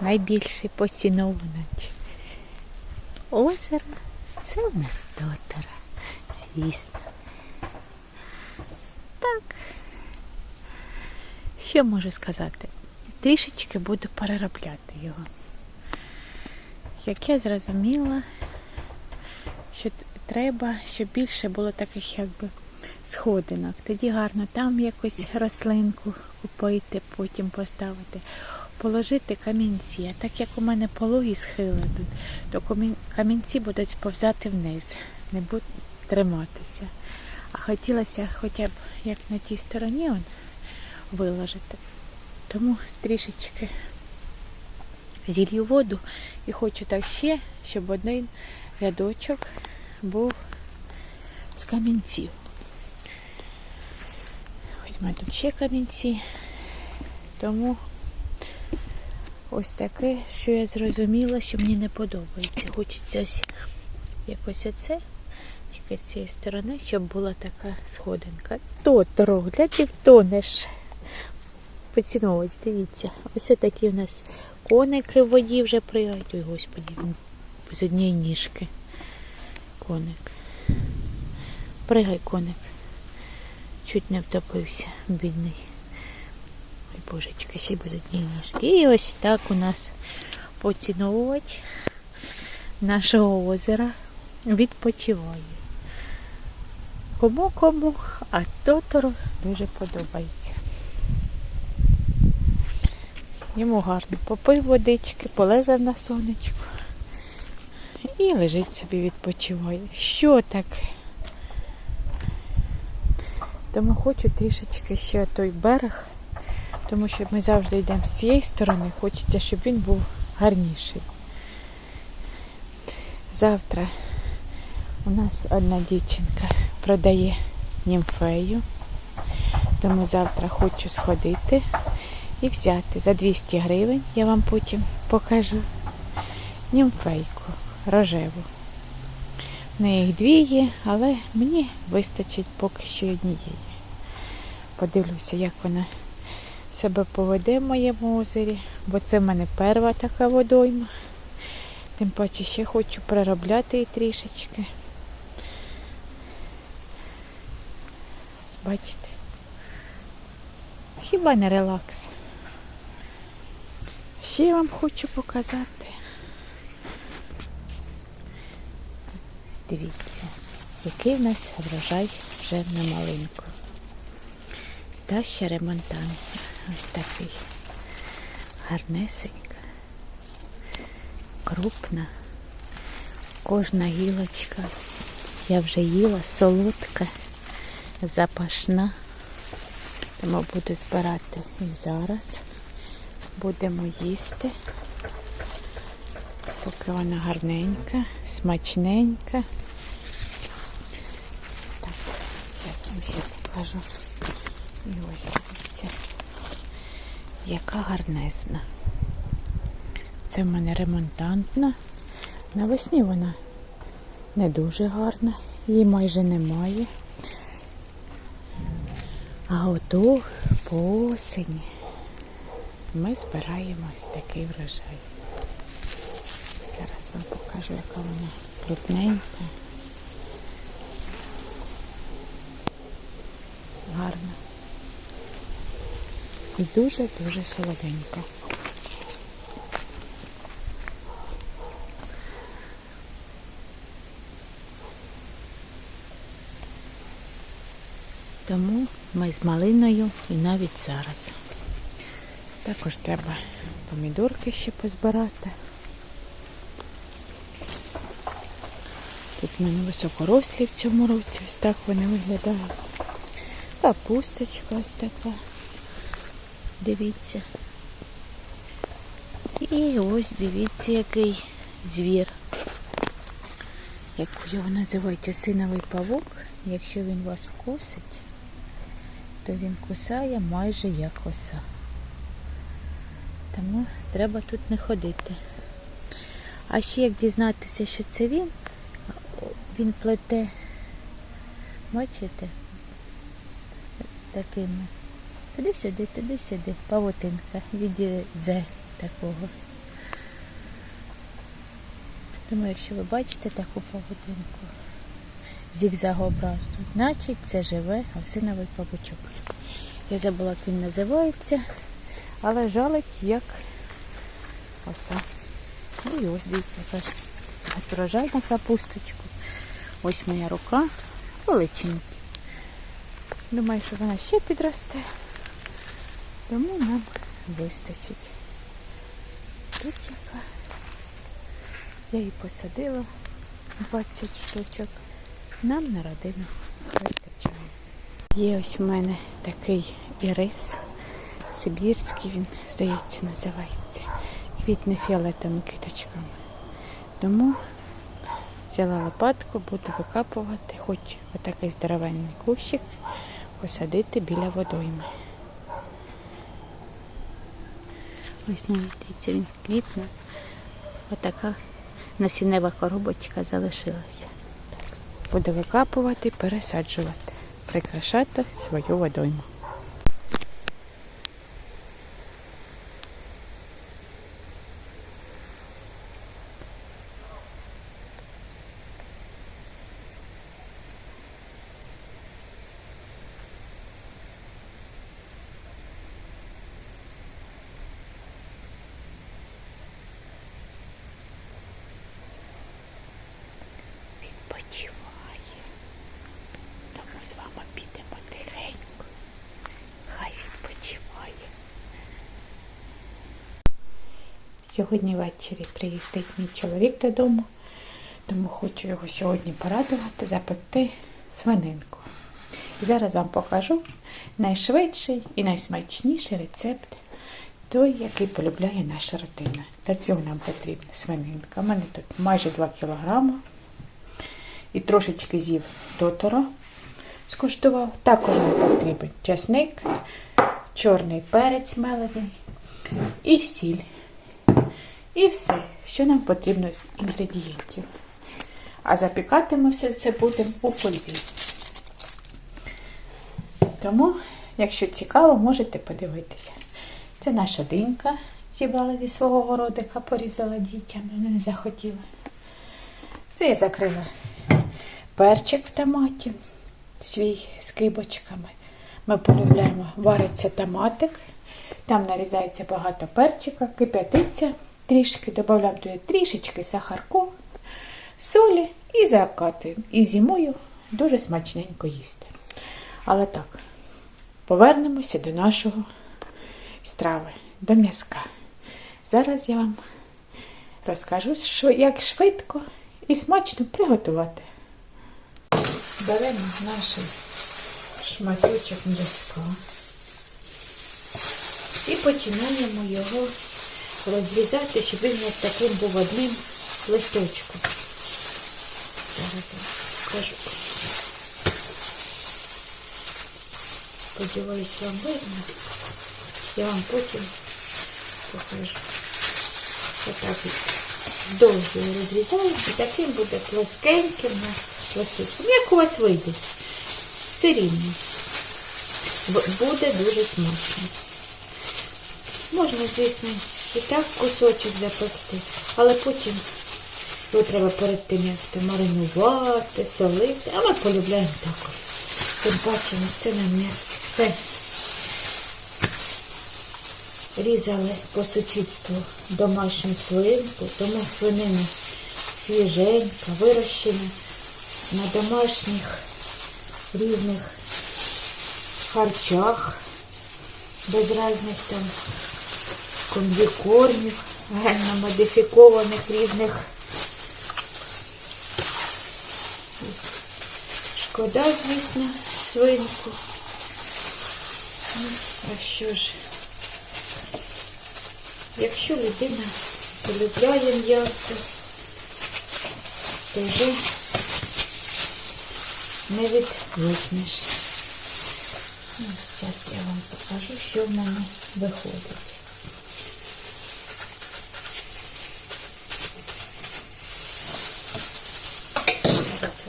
найбільший поціновувач озера. Це в нас тотара, звісно. Так. Що можу сказати? Трішечки буду переробляти його. Як я зрозуміла, що треба, щоб більше було таких якби сходинок. Тоді гарно там якусь рослинку купити, потім поставити. Положити камінці. А так як у мене пологі схили то камінці будуть сповзати вниз, не будуть триматися. А хотілося хоча б як на тій стороні он, виложити. Тому трішечки зілью воду і хочу так ще, щоб один рядочок був з камінців. Ось мене тут ще камінці. Тому ось таке, що я зрозуміла, що мені не подобається. Хочеться ось якось оце, тільки з цієї сторони, щоб була така сходинка. Тоторо, глядь, ти втонеш. Поціновувач, дивіться. Ось такі в нас коники в воді вже пригають. Ой, господі, він з однієї ніжки. Коник. Пригай, коник. Чуть не втопився, бідний. Ой, божечки, ще без однієї ніжки. І ось так у нас поціновувач нашого озера відпочиває. Кому кому, а Тотору дуже подобається. Йому гарно попив водички, полежав на сонечку і лежить собі відпочиває. Що таке? Тому хочу трішечки ще той берег, тому що ми завжди йдемо з цієї сторони, хочеться, щоб він був гарніший. Завтра у нас одна дівчинка продає німфею, тому завтра хочу сходити і взяти за 200 гривень, я вам потім покажу німфейку рожеву. В неї їх дві є, але мені вистачить поки що однієї. Подивлюся, як вона себе поведе в моєму озері, бо це в мене перша така водойма. Тим паче ще хочу переробляти її трішечки. Бачите? Хіба не релакс? Ще я вам хочу показати. Дивіться, який в нас врожай вже на малинку. Та ще ремонтан. Ось такий. Гарнесенька. Крупна. Кожна гілочка. Я вже їла, солодка, запашна. Тому буду збирати і зараз. Будемо їсти. Поки вона гарненька, смачненька. Так, зараз вам ще покажу. І ось дивіться, яка гарнезна. Це в мене ремонтантна. Навесні вона не дуже гарна, її майже немає. А ото по осені ми збираємо ось такий врожай. Зараз вам покажу, яка вона крупненька. Гарна. І дуже-дуже солоденька. Тому ми з малиною і навіть зараз. Також треба помідорки ще позбирати. Тут в мене високорослі в цьому році, ось так вони виглядають. Капусточка ось така. Дивіться. І ось дивіться, який звір. Як його називають осиновий павук, якщо він вас вкусить, то він кусає майже як оса. Тому треба тут не ходити. А ще як дізнатися, що це він, він плете, бачите, такими. Туди-сюди, туди-сюди, павутинка, відізе такого. Тому, якщо ви бачите таку павутинку зігзагообразну, значить це живе осиновий павучок. Я забула, як він називається, але жалить як оса. Ну і ось дивіться, яка ось врожай на капусточку. Ось моя рука величенька. Думаю, що вона ще підросте, тому нам вистачить. Тут яка. Я її посадила 20 штучок. Нам на родину вистачає. Є ось в мене такий ірис. Сибірський він, здається, називається. Квітне фіолетовими квіточками. Тому взяла лопатку, буду викапувати, хоч отакий здоровенний кущик посадити біля водойми. Ось дивіться, він квітне. Отака насіннева коробочка залишилася. Буду викапувати, пересаджувати, прикрашати свою водойму. Відпочиває. Тому з вами підемо тихенько. Хай відпочиває. Сьогодні ввечері приїздить мій чоловік додому, тому хочу його сьогодні порадувати, запекти свининку. І зараз вам покажу найшвидший і найсмачніший рецепт, той, який полюбляє наша родина. Для цього нам потрібна свининка. У мене тут майже 2 кілограма і трошечки з'їв дотора, скуштував. Також нам потрібен часник, чорний перець мелений і сіль. І все, що нам потрібно з інгредієнтів. А запікати ми все це будемо у фользі. Тому, якщо цікаво, можете подивитися. Це наша динька зібрала зі свого городика, порізала дітям, вони не захотіли. Це я закрила перчик в томаті, свій з кибочками. Ми полюбляємо, вариться томатик, там нарізається багато перчика, кип'ятиться трішки, додаємо туди трішечки сахарку, солі і закатуємо. І зимою дуже смачненько їсти. Але так, повернемося до нашого страви, до м'язка. Зараз я вам розкажу, як швидко і смачно приготувати. Беремо наш шматочок м'язка і починаємо його розрізати, щоб він у нас таким був одним листочком. Зараз я покажу. Сподіваюсь, вам видно. Я вам потім покажу. Отак вдовж його розрізаємо і таким буде плоскеньким у нас листочком. Як у вас вийде? Все рівно. Б- Буде дуже смачно. Можна, звісно, І так кусочок запекти, але потім його треба перед тим, як це маринувати, солити. А ми полюбляємо так ось. Тим паче це на м'ясце різали по сусідству домашню свинку, тому свинина свіженька, вирощена на домашніх різних харчах, без різних там комбікормів, генно модифікованих різних. Шкода, звісно, свинку. Ну, а що ж? Якщо людина полюбляє м'ясо, то вже не відвикнеш. Ну, Зараз я вам покажу, що в мене виходить. Зараз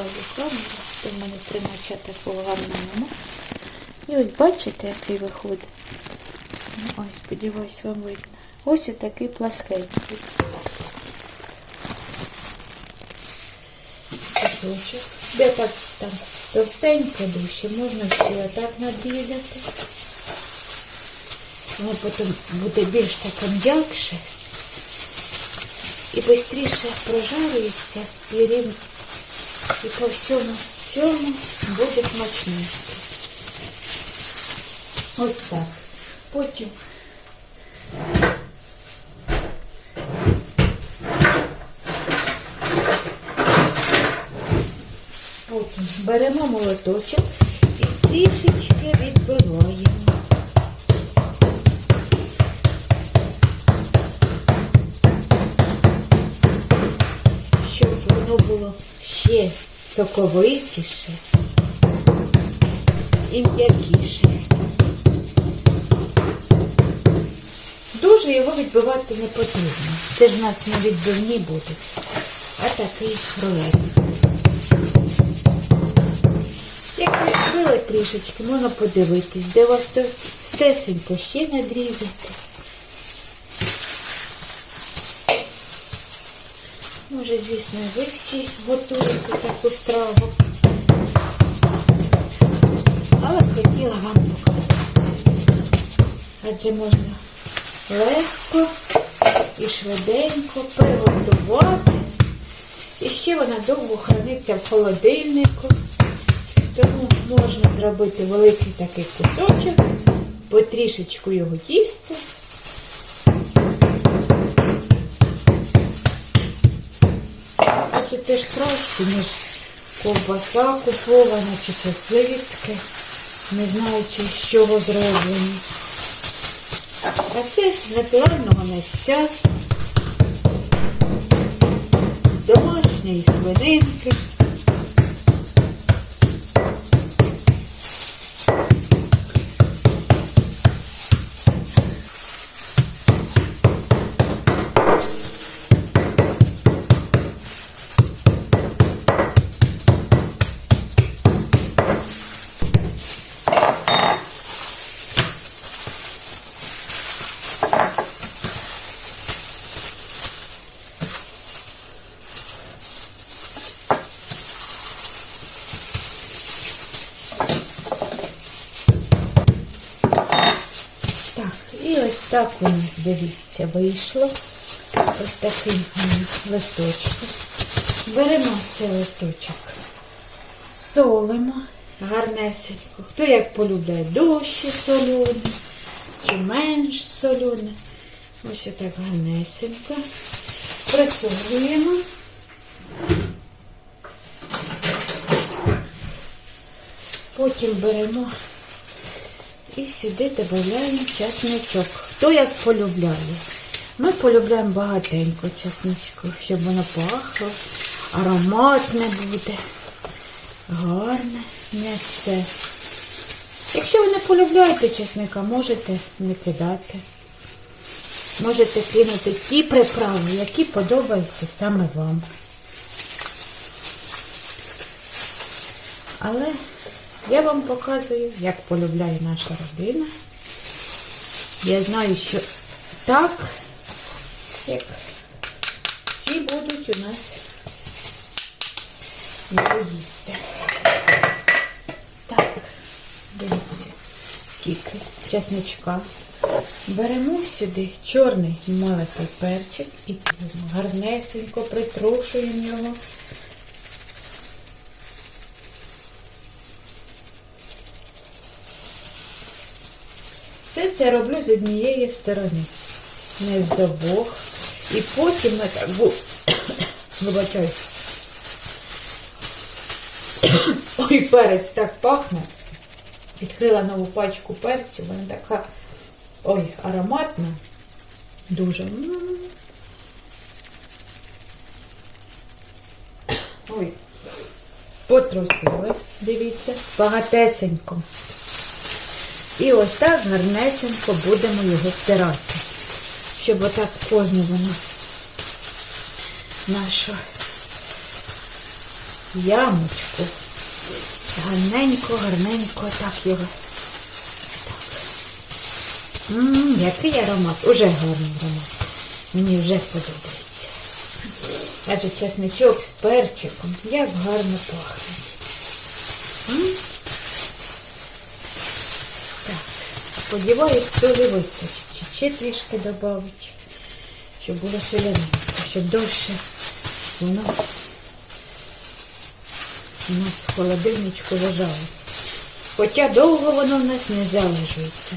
поправлю камеру, в мене такого гарного нема. І ось бачите, який виходить. Ну, Ой, сподіваюсь, вам видно. Ось отакий пласкенький. Кусочок. Де так там товстенько дужче, можна ще отак надрізати. Воно потім буде більш таке м'якше і швидше прожарюється і рівно. І по всьому цьому буде смачненько. Ось так. Потім Потім беремо молоточок і трішечки відбиваємо. Щоб воно було ще соковитіше і м'якіше. Дуже його відбивати не потрібно. Це ж у нас не відбивні будуть, а такий рулет. Як відбили трішечки, можна подивитись, де у вас стесенько ще надрізати. Може, звісно, ви всі готуєте таку страву. Але хотіла вам показати. Адже можна легко і швиденько приготувати. І ще вона довго храниться в холодильнику. Тому можна зробити великий такий кусочок, потрішечку його їсти. Адже це ж краще, ніж ковбаса купована чи сосиски, не знаючи, з чого зроблені. А це натурального місця, з домашньої свининки. Так, і ось так у нас, дивіться, вийшло. Ось такий листочок. Беремо цей листочок, солимо гарнесенько. Хто як полюбляє дужче солюне, чи менш солюне. Ось отак гарнесенько. Присолюємо. Потім беремо і сюди додаємо чесничок. Хто як полюбляє. Ми полюбляємо багатенько чесничку, щоб воно пахло, ароматне буде, гарне м'ясце. Якщо ви не полюбляєте чесника, можете не кидати. Можете кинути ті приправи, які подобаються саме вам. Але я вам показую, як полюбляє наша родина. Я знаю, що так, як всі будуть у нас їсти. Так, дивіться, скільки чесничка. Беремо сюди чорний молотий перчик і гарнесенько притрушуємо його. Все це роблю з однієї сторони, не з обох. І потім на так бу... Вибачай. Ой, перець так пахне. Відкрила нову пачку перцю, вона така ой, ароматна. Дуже. Ой, потрусили, дивіться, багатесенько. І ось так гарнесенько будемо його втирати, щоб отак кожну воно нашу ямочку гарненько, гарненько так його. Так. Який аромат, уже гарний аромат. Мені вже подобається. Адже чесничок з перчиком, як гарно пахне. М? Сподіваюсь, солі вистачить. Чи ще трішки додати, щоб було соляненько, щоб довше воно у нас в холодильничку лежало. Хоча довго воно в нас не залежується.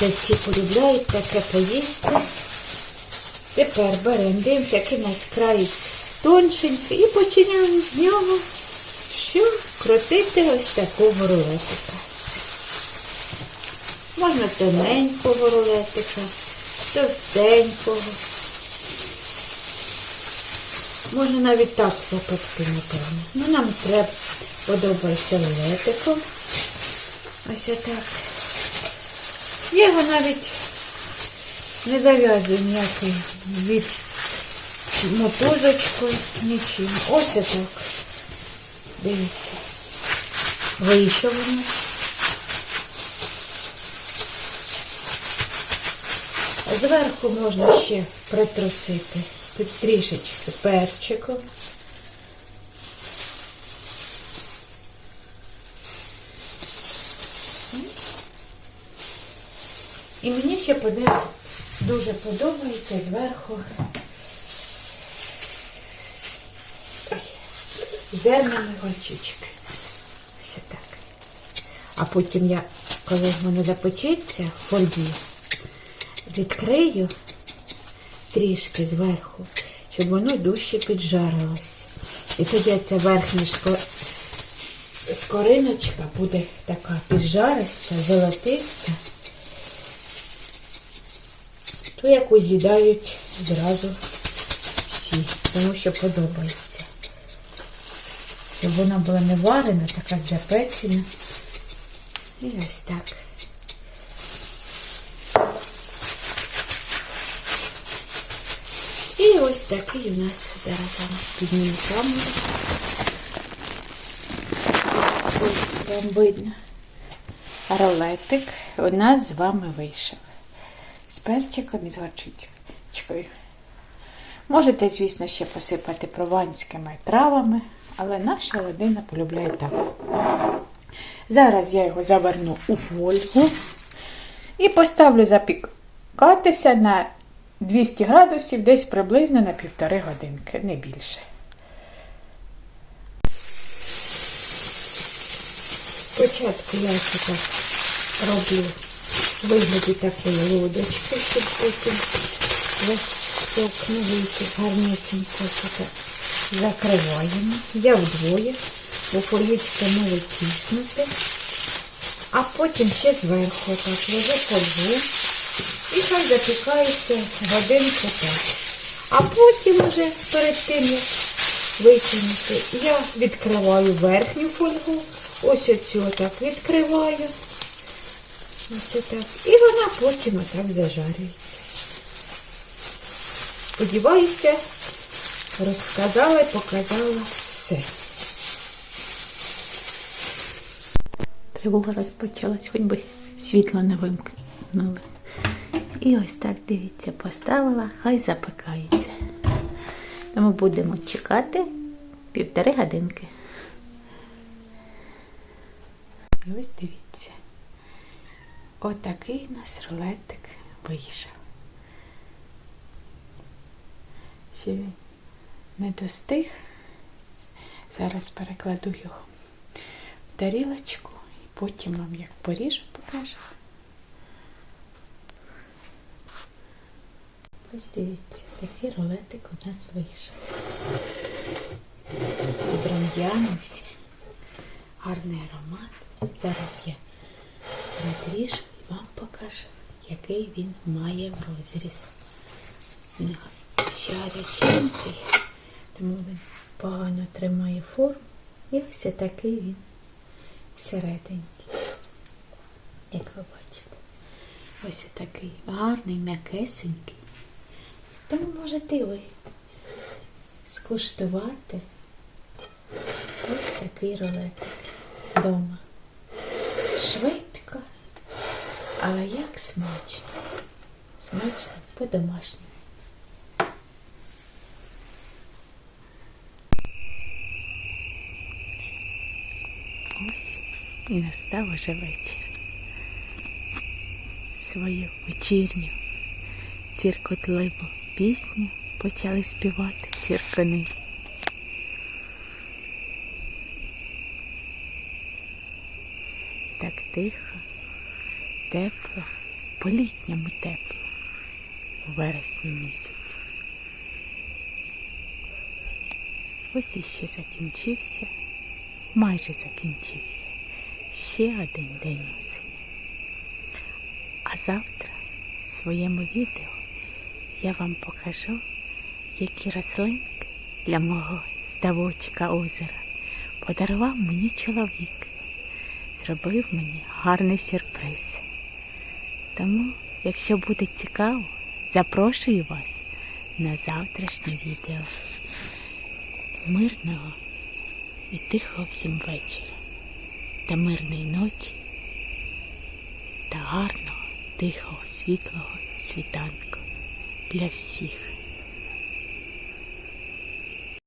Де всі полюбляють таке поїсти. Тепер беремо, дивимося, який у нас краєць тоншенький і починаємо з нього що крутити ось такого рулетика. Можна тоненького рулетика, товстенького. Можна навіть так запекти, напевно. Ну, нам треба подобається рулетиком. Ось отак. Я його навіть не зав'язую ніякий від мотузочкою, нічим. Ось отак. Дивіться. Вийшов у нас. Зверху можна ще притрусити трішечки перчиком. І мені ще дуже подобається зверху ой, зерняні горчички. Ось так. А потім я, коли воно запечеться в фользі, відкрию трішки зверху, щоб воно дужче піджарилось. І тоді ця верхня скориночка буде така піджариста, золотиста, ту, яку з'їдають зразу всі, тому що подобається. Щоб вона була не варена, така запечена. І ось так. І ось такий у нас зараз підніму камеру. Ось Вам видно. Ролетик у нас з вами вийшов. З перчиком і з горчичкою. Можете, звісно, ще посипати прованськими травами, але наша родина полюбляє так. Зараз я його заверну у фольгу і поставлю запікатися на 200 градусів десь приблизно на півтори годинки, не більше. Спочатку я так роблю вигляді такої лодочки, щоб потім весь не вийти гарнесенько ось закриваємо. Я вдвоє, бо фольгичка може тіснути. А потім ще зверху так ложу фольгу. І хай запікається годинку так. А потім вже перед тим, як витягнути, я відкриваю верхню фольгу. Ось оцю так відкриваю. Ось отак. І вона потім отак зажарюється. Сподіваюся, розказала і показала все. Тривога розпочалась, хоч би світло не вимкнули. І ось так, дивіться, поставила, хай запекається. Тому будемо чекати півтори годинки. І ось дивіться. Отакий у нас рулетик вийшов. Ще він не достиг. Зараз перекладу його в тарілочку і потім вам як поріжу покажу. Ось дивіться, такий рулетик у нас вийшов. Підрум'янився. Гарний аромат. Зараз я розріжу і вам покажу, який він має розріз. Він ще гаряченький, тому він погано тримає форму. І ось такий він середенький. Як ви бачите. Ось такий гарний, м'якесенький. Тому можете ви скуштувати ось такий рулетик вдома. Швидко Але як смачно. Смачно по-домашньому. Ось і настав уже вечір. Свою вечірню ціркотливу пісню почали співати ціркани. Так тихо, тепло, по-літньому тепло у вересні місяці. Ось іще закінчився, майже закінчився. Ще один день осені. А завтра в своєму відео я вам покажу, які рослинки для мого ставочка озера подарував мені чоловік. Зробив мені гарний сюрприз. Тому, якщо буде цікаво, запрошую вас на завтрашнє відео. Мирного і тихого всім вечора та мирної ночі та гарного, тихого, світлого світанку для всіх.